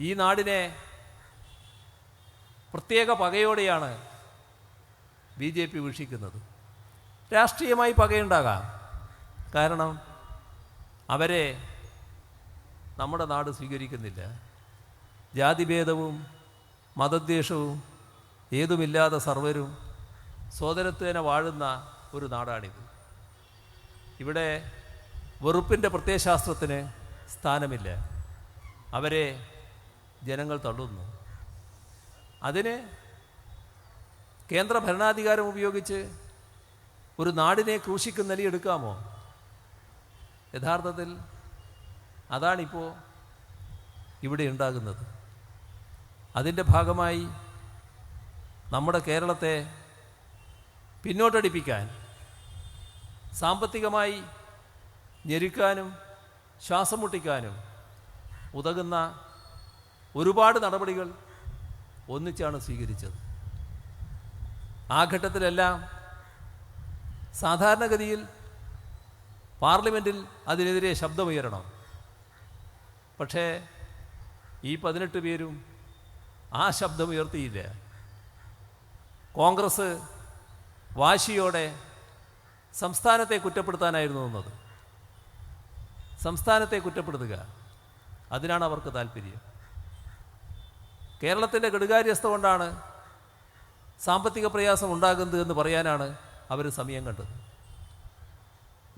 ഈ നാടിനെ പ്രത്യേക പകയോടെയാണ് ബി ജെ പി വീക്ഷിക്കുന്നത്. രാഷ്ട്രീയമായി പകയുണ്ടാകാം. കാരണം അവരെ നമ്മുടെ നാട് സ്വീകരിക്കുന്നില്ല. ജാതിഭേദവും മതദ്വേഷവും ഏതുമില്ലാതെ സർവരും സോദരത്വേന വാഴുന്ന ഒരു നാടാണിത്. ഇവിടെ വെറുപ്പിന്റെ പ്രത്യയശാസ്ത്രത്തിന് സ്ഥാനമില്ല. അവരെ ജനങ്ങൾ തള്ളുന്നു. അതിന് കേന്ദ്ര ഭരണാധികാരം ഉപയോഗിച്ച് ഒരു നാടിനെ ക്രൂശിക്കുന്ന നിലയെടുക്കാമോ യഥാർത്ഥത്തിൽ അതാണിപ്പോൾ ഇവിടെ ഉണ്ടാകുന്നത്. അതിന്റെ ഭാഗമായി നമ്മുടെ കേരളത്തെ പിന്നോട്ടടിപ്പിക്കാൻ സാമ്പത്തികമായി ഞെരുക്കാനും ശ്വാസം മുട്ടിക്കാനും ഉതകുന്ന ഒരുപാട് നടപടികൾ ഒന്നിച്ചാണ് സ്വീകരിച്ചത്. ആ ഘട്ടത്തിലെല്ലാം സാധാരണഗതിയിൽ പാർലമെന്റിൽ അതിനെതിരെ ശബ്ദമുയരണം. പക്ഷേ ഈ പതിനെട്ട് പേരും ആ ശബ്ദമുയർത്തിയില്ല. കോൺഗ്രസ് വാശിയോടെ സംസ്ഥാനത്തെ കുറ്റപ്പെടുത്താനായിരുന്നു നിന്നത്. സംസ്ഥാനത്തെ കുറ്റപ്പെടുത്തുക അതിനാണ് അവർക്ക് താല്പര്യം. കേരളത്തിന്റെ കെടുകാര്യസ്ഥ കൊണ്ടാണ് സാമ്പത്തിക പ്രയാസം ഉണ്ടാകുന്നത് എന്ന് പറയാനാണ് അവർ സമയം കണ്ടത്.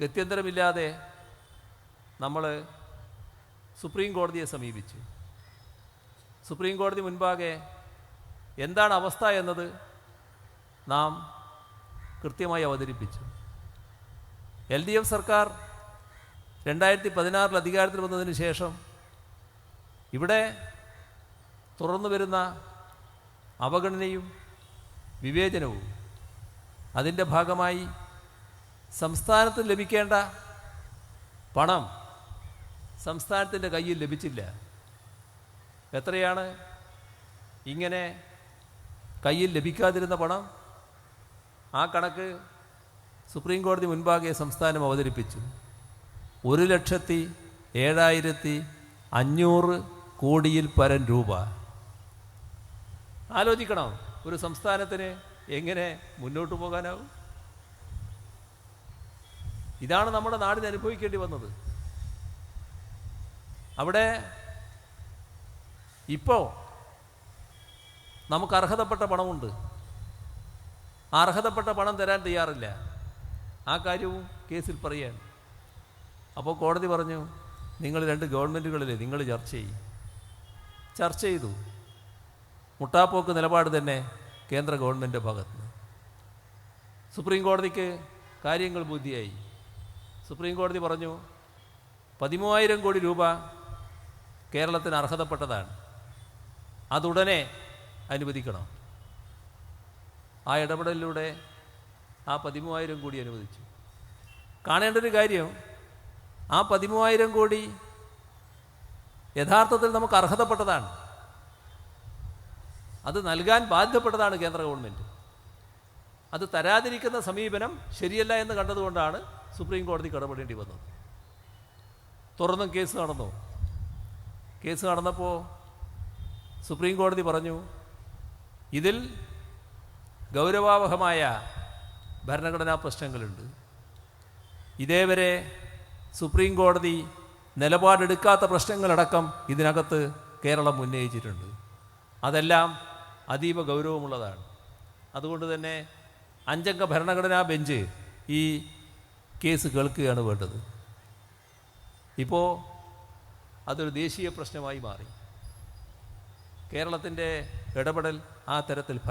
ഗത്യന്തരമില്ലാതെ നമ്മൾ സുപ്രീം കോടതിയെ സമീപിച്ചു. സുപ്രീം കോടതി മുൻപാകെ എന്താണ് അവസ്ഥ എന്നത് നാം കൃത്യമായി അവതരിപ്പിച്ചു. എൽ ഡി എഫ് സർക്കാർ രണ്ടായിരത്തി പതിനാറിൽ അധികാരത്തിൽ വന്നതിന് ശേഷം ഇവിടെ തുറന്നു വരുന്ന അവഗണനയും വിവേചനവും അതിന്റെ ഭാഗമായി സംസ്ഥാനത്ത് ലഭിക്കേണ്ട പണം സംസ്ഥാനത്തിന്റെ കയ്യിൽ ലഭിച്ചില്ല. എത്രയാണ്? ഇങ്ങനെ കയ്യിൽ ലഭിക്കാതിരുന്ന പണം ആ കണക്ക് സുപ്രീം കോടതി മുൻപാകെ സംസ്ഥാനം അവതരിപ്പിച്ചു. ഒരു ലക്ഷത്തി ഏഴായിരത്തി അഞ്ഞൂറ് കോടിയിൽ പരം രൂപ. ആലോചിക്കണം? ഒരു സംസ്ഥാനത്തിന് എങ്ങനെ മുന്നോട്ട് പോകാനാവും? ഇതാണ് നമ്മുടെ നാടിന് അനുഭവിക്കേണ്ടി വന്നത്. അവിടെ ഇപ്പോൾ നമുക്ക് അർഹതപ്പെട്ട പണമുണ്ട്. അർഹതപ്പെട്ട പണം തരാൻ തയ്യാറില്ല. ആ കാര്യവും കേസിൽ പറയാൻ അപ്പോൾ കോടതി പറഞ്ഞു നിങ്ങൾ രണ്ട് ഗവൺമെന്റുകളിലെ നിങ്ങൾ ചർച്ച ചെയ്യും. ചർച്ച ചെയ്തു. മുട്ടാപ്പോക്ക് നിലപാട് തന്നെ കേന്ദ്ര ഗവൺമെന്റ് ഭാഗത്ത്. നിന്ന് സുപ്രീം കോടതിക്ക് കാര്യങ്ങൾ ബുദ്ധിയായി സുപ്രീം കോടതി പറഞ്ഞു പതിമൂവായിരം കോടി രൂപ കേരളത്തിന് അർഹതപ്പെട്ടതാണ്. അതുടനെ അനുവദിക്കണം. ആ ഇടപെടലിലൂടെ ആ പതിമൂവായിരം കോടി അനുവദിച്ചു. കാണേണ്ട ഒരു കാര്യം ആ പതിമൂവായിരം കോടി യഥാർത്ഥത്തിൽ നമുക്ക് അർഹതപ്പെട്ടതാണ്. അത് നൽകാൻ ബാധ്യപ്പെട്ടതാണ് കേന്ദ്ര ഗവൺമെന്റ് അത് തരാതിരിക്കുന്ന സമീപനം ശരിയല്ല എന്ന് കണ്ടതുകൊണ്ടാണ് സുപ്രീം കോടതി ഇടപെടേണ്ടി വന്നത്. തുറന്നും കേസ് നടന്നു? കേസ് നടന്നപ്പോൾ സുപ്രീം കോടതി പറഞ്ഞു ഇതിൽ ഗൗരവാവഹമായ ഭരണഘടനാ പ്രശ്നങ്ങളുണ്ട്. ഇതേവരെ സുപ്രീം കോടതി നിലപാടെടുക്കാത്ത പ്രശ്നങ്ങളടക്കം ഇതിനകത്ത് കേരളം ഉന്നയിച്ചിട്ടുണ്ട്. അതെല്ലാം അതീവ ഗൗരവമുള്ളതാണ്. അതുകൊണ്ട് തന്നെ അഞ്ചംഗ ഭരണഘടനാ ബെഞ്ച് ഈ കേസ് കേൾക്കുകയാണ് വേണ്ടത്. ഇപ്പോൾ അതൊരു ദേശീയ പ്രശ്നമായി മാറി. കേരളത്തിന്റെ ഇടപെടൽ ആ തരത്തിൽ ഫലം